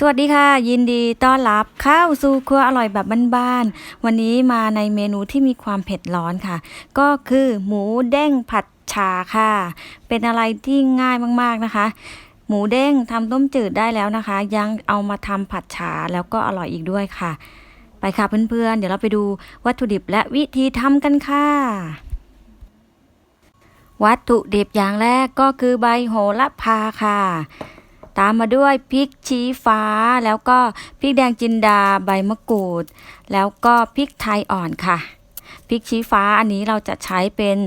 สวัสดีค่ะ ยินดีต้อนรับเข้าสู่ครัวอร่อยแบบบ้านๆวันนี้มาในเมนูที่มีความเผ็ดร้อนค่ะ ก็คือหมูเด้งผัดชาค่ะ เป็นอะไรที่ง่ายมากๆนะคะ หมูเด้งทำต้มจืดได้แล้วนะคะ ยังเอามาทำผัดชาแล้วก็อร่อยอีกด้วยค่ะ ไปค่ะเพื่อนๆ เดี๋ยวเราไปดูวัตถุดิบและวิธีทำกันค่ะวัตถุดิบอย่างแรกก็คือใบโหระพาค่ะ ตามมาด้วยพริกชี้ฟ้า แล้วก็พริกแดงจินดาใบมะกรูด แล้วก็พริกไทยอ่อนค่ะพริกชี้ฟ้าอันนี้เราจะใช้เป็น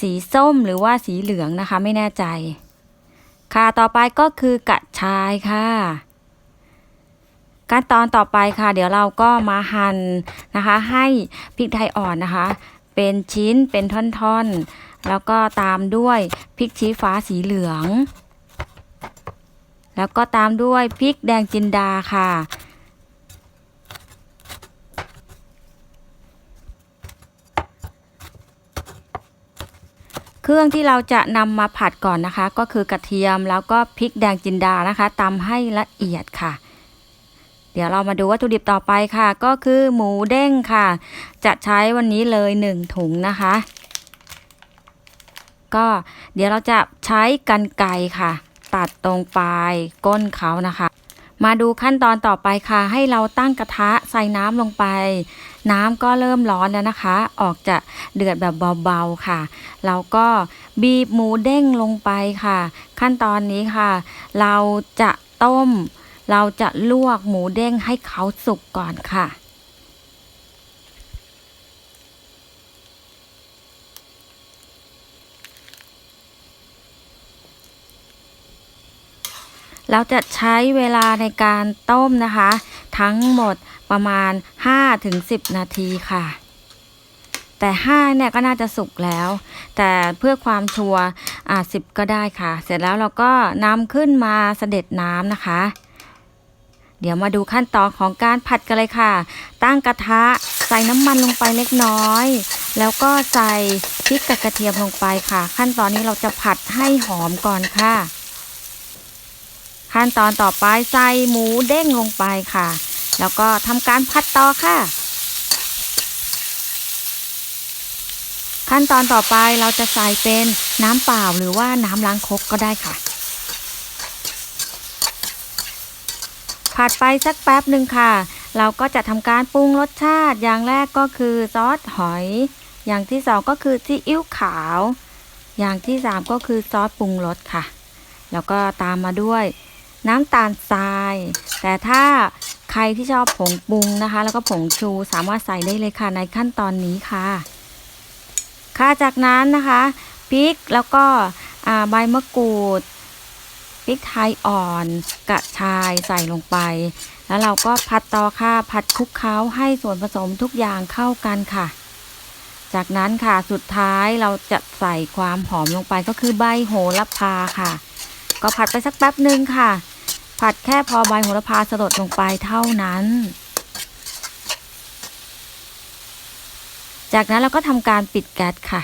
สีส้มหรือว่าสีเหลืองนะคะ ไม่แน่ใจ ค่ะต่อไปก็คือกระชายค่ะ ขั้นตอนต่อไปค่ะ เดี๋ยวเราก็มาหั่นนะคะ ให้พริกไทยอ่อนนะคะ เป็นชิ้นเป็นท่อนๆ แล้วก็ตามด้วยพริกชี้ฟ้าสีเหลือง แล้วก็ตามด้วยพริกแดงจินดาค่ะ เครื่องที่เราจะนำมาผัดก่อนนะคะ ก็คือกระเทียมแล้วก็พริกแดงจินดานะคะตำให้ละเอียดค่ะเดี๋ยวเรามาดูวัตถุดิบต่อไปค่ะ ก็คือหมูเด้งค่ะ จะใช้วันนี้เลยหนึ่งถุงนะคะ ก็เดี๋ยวเราจะใช้กันไกรค่ะ ตัดตรงปลายก้นเขานะคะ มาดูขั้นตอนต่อไปค่ะ ให้เราตั้งกระทะใส่น้ำลงไป น้ำก็เริ่มร้อนแล้วนะคะ ออกจะเดือดแบบเบาๆค่ะเราก็บีบหมูเด้งลงไปค่ะ ขั้นตอนนี้ค่ะ เราจะต้ม เราจะลวกหมูเด้งให้เขาสุกก่อนค่ะ เราจะใช้เวลาในการต้มนะคะ ทั้งหมดประมาณ 5-10 นาทีค่ะ แต่5เนี่ยก็น่าจะสุกแล้ว แต่เพื่อความชัวร์อ่าสิบก็ได้ค่ะ เสร็จแล้วเราก็นำขึ้นมาเสด็จน้ำนะคะ เดี๋ยวมาดูขั้นตอนของการผัดกันเลยค่ะ ตั้งกระทะใส่น้ำมันลงไปเล็กน้อย แล้วก็ใส่พริกกับกระเทียมลงไปค่ะ ขั้นตอนนี้เราจะผัดให้หอมก่อนค่ะ ขั้นตอนต่อไปใส่หมูเด้งลงไปค่ะ แล้วก็ทำการผัดต่อค่ะ ขั้นตอนต่อไปเราจะใส่เป็นน้ำเปล่าหรือว่าน้ำล้างครกก็ได้ค่ะ ผัดไปสักแป๊บหนึ่งค่ะ เราก็จะทำการปรุงรสชาติอย่างแรกก็คือซอสหอย อย่างที่สองก็คือซีอิ๊วขาว อย่างที่สามก็คือซอสปรุงรสค่ะแล้วก็ตามมาด้วย น้ำตาลทราย แต่ถ้าใครที่ชอบผงปรุงนะคะ แล้วก็ผงชูสามารถใส่ได้เลยค่ะในขั้นตอนนี้ค่ะ ค่ะจากนั้นนะคะพริกแล้วก็ใบมะกรูดพริกไทยอ่อนกระชายใส่ลงไป แล้วเราก็ผัดต่อค่ะผัดคลุกเคล้าให้ส่วนผสมทุกอย่างเข้ากันค่ะ จากนั้นค่ะสุดท้ายเราจะใส่ความหอมลงไปก็คือใบโหระพาค่ะ ก็ผัดไปสักแป๊บหนึ่งค่ะ ผัดแค่พอใบโหระพาสลดลงไปเท่านั้น จากนั้นเราก็ทำการปิดแก๊สค่ะ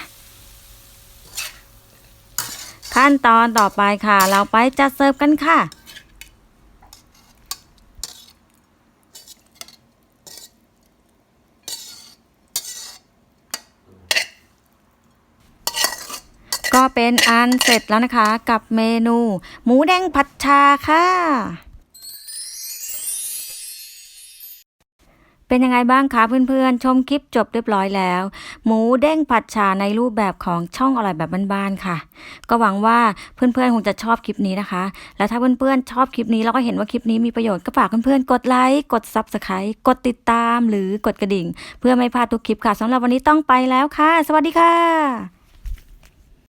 ขั้นตอนต่อไปค่ะ เราไปจัดเสิร์ฟกันค่ะ ก็เป็นอันเสร็จแล้วนะคะ กับเมนู หมูแดงผัดชาค่ะ เป็นยังไงบ้างคะเพื่อนๆ ชมคลิปจบเรียบร้อยแล้ว หมูเด้งผัดชาในรูปแบบของช่องอร่อยแบบบ้านๆค่ะ ก็หวังว่าเพื่อนๆ คงจะชอบคลิปนี้นะคะ แล้วถ้าเพื่อนๆ ชอบคลิปนี้แล้วก็เห็นว่าคลิปนี้มีประโยชน์ก็ฝากเพื่อนๆ กดไลค์ กด Subscribe กดติดตาม หรือกดกระดิ่ง เพื่อไม่พลาดทุกคลิปค่ะสำหรับวันนี้ต้องไปแล้วค่ะ สวัสดีค่ะ